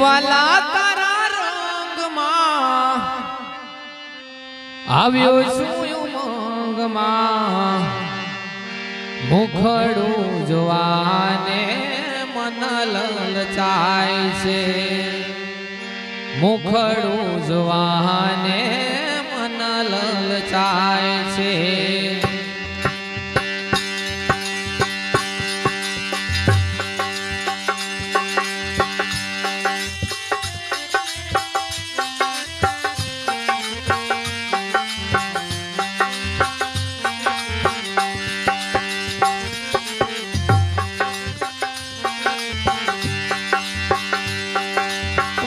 વાલા તારા રંગમાં. આવ્યો છું ઉમંગમાં મુખડું જોવાને મન લલચાય છે. મુખડું જોવાને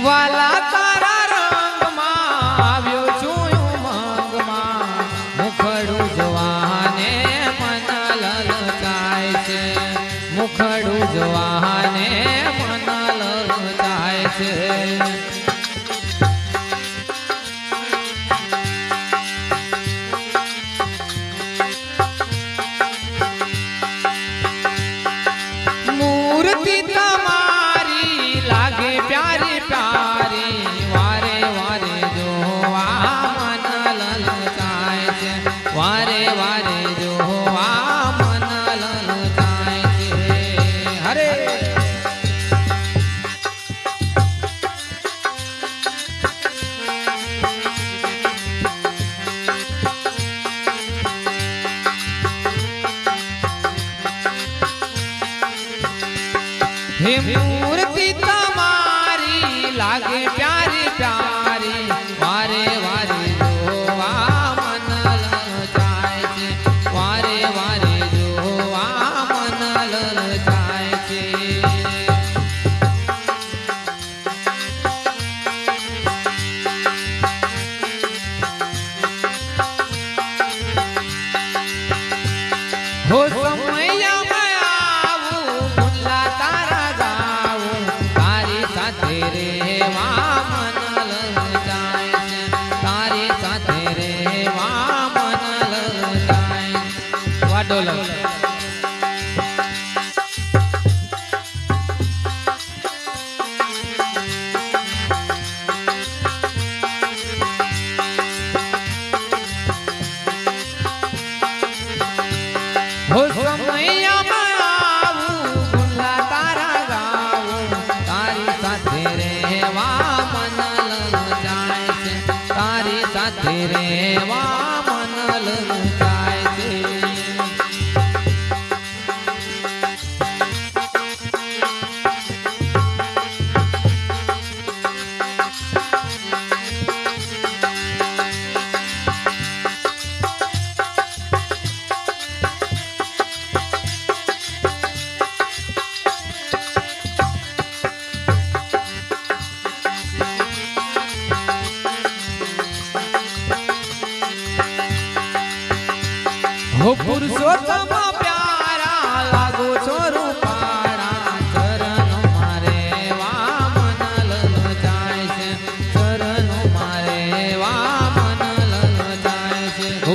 वाला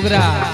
Cobra.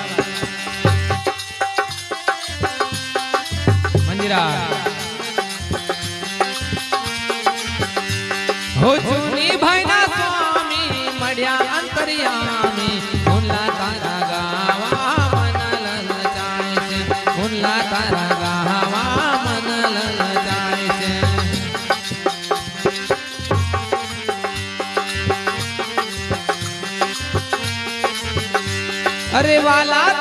મંદિરા હો ચૂની ભાઈના સ્વામી, મળ્યા અંતરિયામી. ગુલ્લા તારા ગાવા મન લલચાય છે. ગુલ્લા તારા ગાવા મન લલચાય છે. અરે વાલા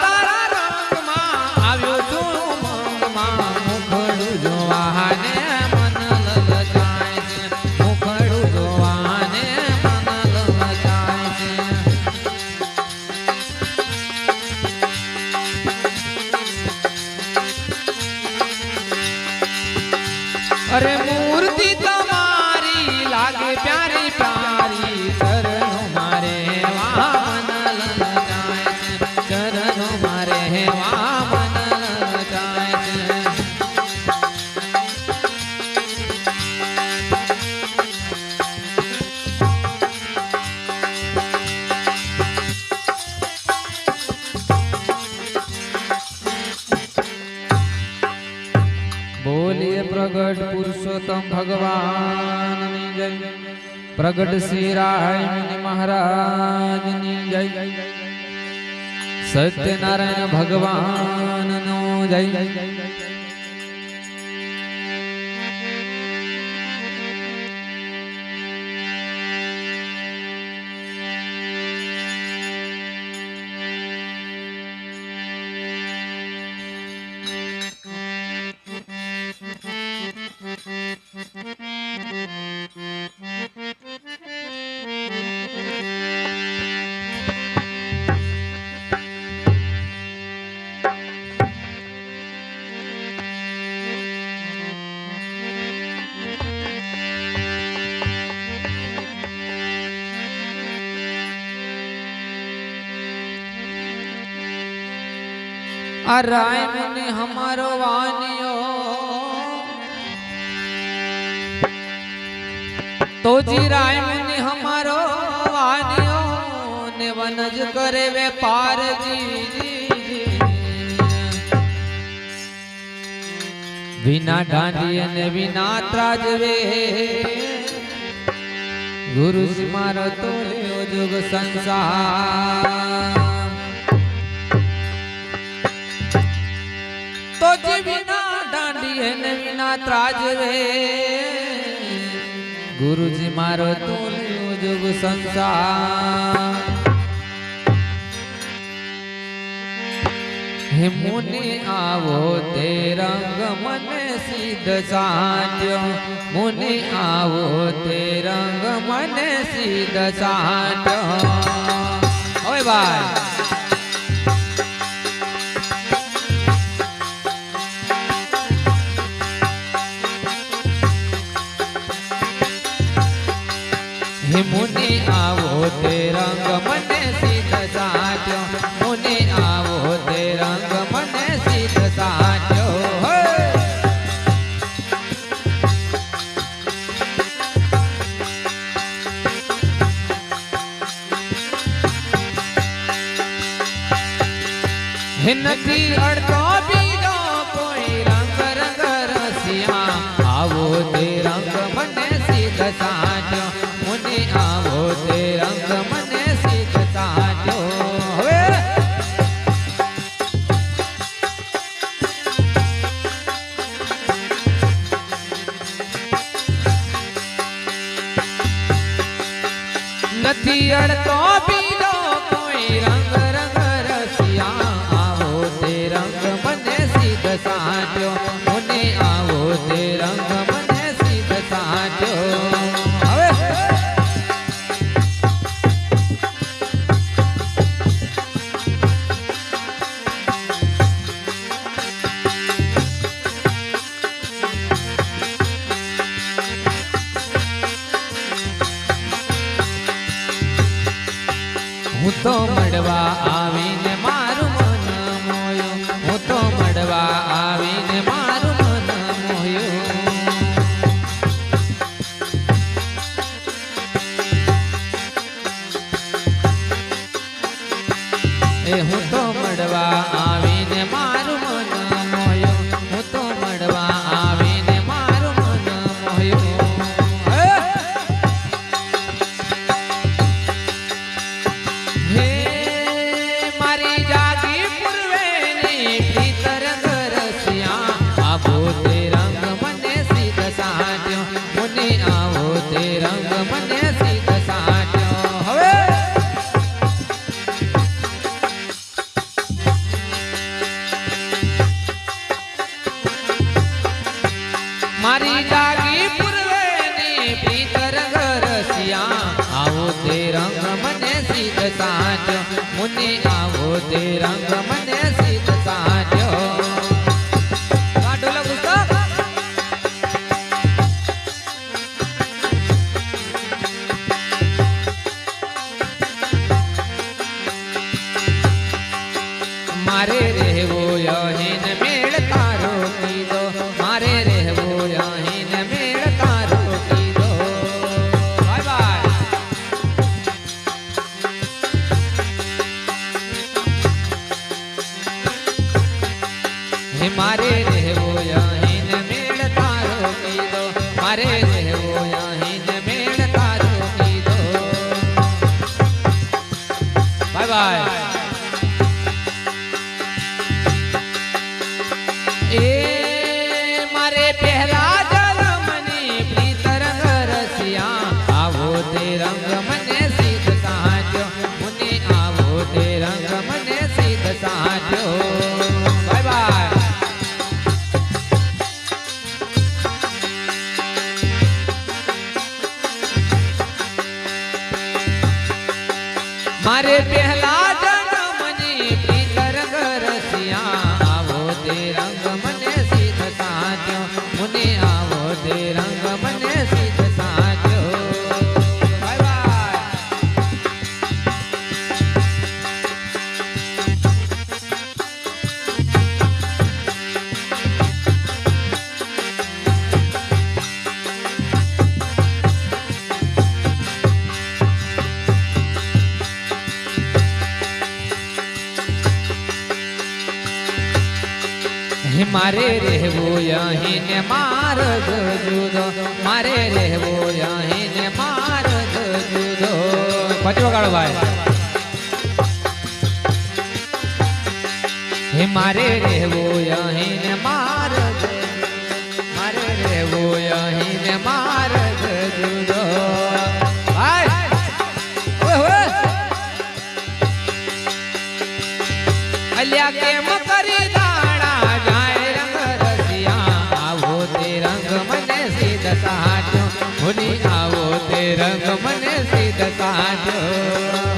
પ્રગટ પુરુષોત્તમ ભગવાનની જય. પ્રગટ શ્રી રાય મહારાજની જય સત્યનારાયણ ભગવાનનો જય. આ રાય મુનિ હમારો વાનિયો તો જી રાય મુનિ હમારો વાનિયો ને વનજ કરે વેપાર જી વિના દાંડી અને વિના ત્રાજવે. ગુરુજી મારો તો જુગ સંસાર. અને વિના ત્રાજવે. ગુરુજી, મારો તોલ્યો જુગ સંસાર. હે મુનિ, આવો તે રંગ મને સિદ્ધ સાધ્યો. મુનિ, આવો તે રંગ મને સિદ્ધ સાધ્યો. હવે ભાઈ. हिन जी अड़का સાચો મારે રહેવો અહીં મને સીધ સાચો મુને આવો તે રંગ મને સીધ માર્ગ જુદો મારે રહેવો અહીં ને માર્ગ જુદો. પછી વગાડો ભાઈ. હે મારે રહેવું અહીં ને માર્ગ રંગ મને સીધ સાચો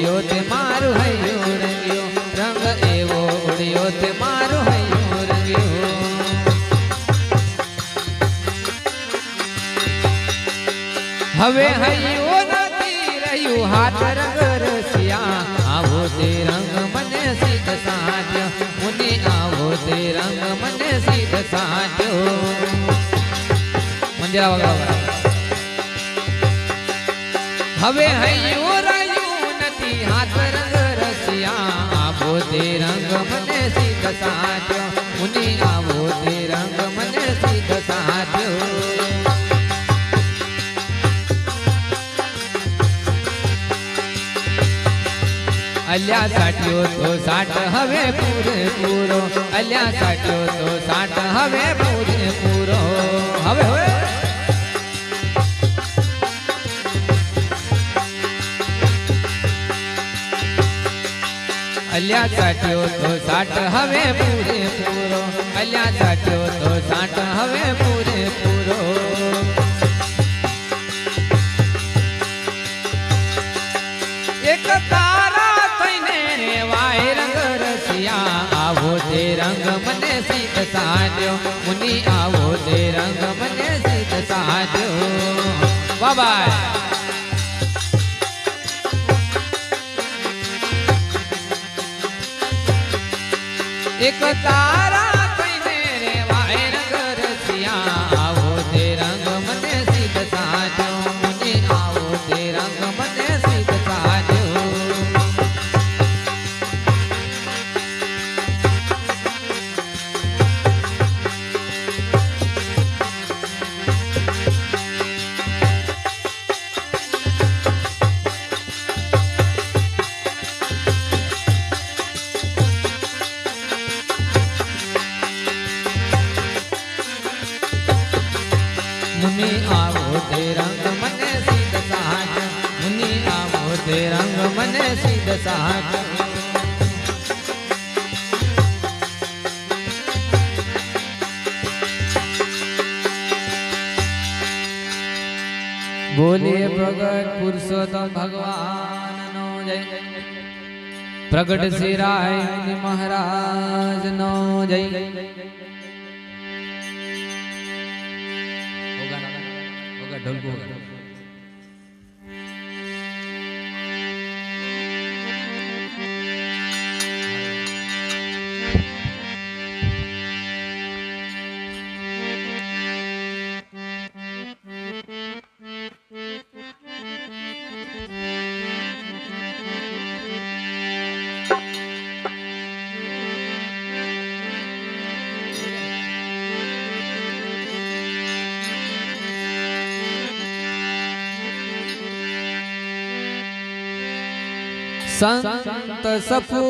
ઉડ્યો તે મારું હૈયું રંગ્યો રંગ એવો ઉડ્યો તે મારું હૈયું રંગ્યો હવે હૈયું નથી રહ્યું હાથ રંગ રસિયા આવો તે રંગ મને સીધ સાધ્યો મુને આવો તે રંગ મને સીધ સાધ્યો મંજરા વગાડો હવે હૈયું તે રંગ મને સિદ્ધ સાધ્યો. મુનિ આવો તે રંગ મને સિદ્ધ સાધ્યો. અલ્યા સાટ્યો તો સાટ હવે પૂરે પૂરો અલ્યા સાટ્યો તો સાટ હવે પૂરે પૂરો હવે હવે. કલ્યા સાટ્યો તો સાટ હવે પૂરે પૂરો. કલ્યા સાટ્યો તો સાટ હવે પૂરે પૂરો. એક તારા થઈને વાય રંગ રસિયા. આવો તે રંગ મને સીત સાજો મુનિ આવો તે રંગ એક મને સિદ્ધ સહાજ બોલીએ પ્રગટ પુરુષોત્તમ ભગવાન નો જય પ્રગટ શ્રી રાય મહારાજ નો જય વગર ઢોલકો संत सपू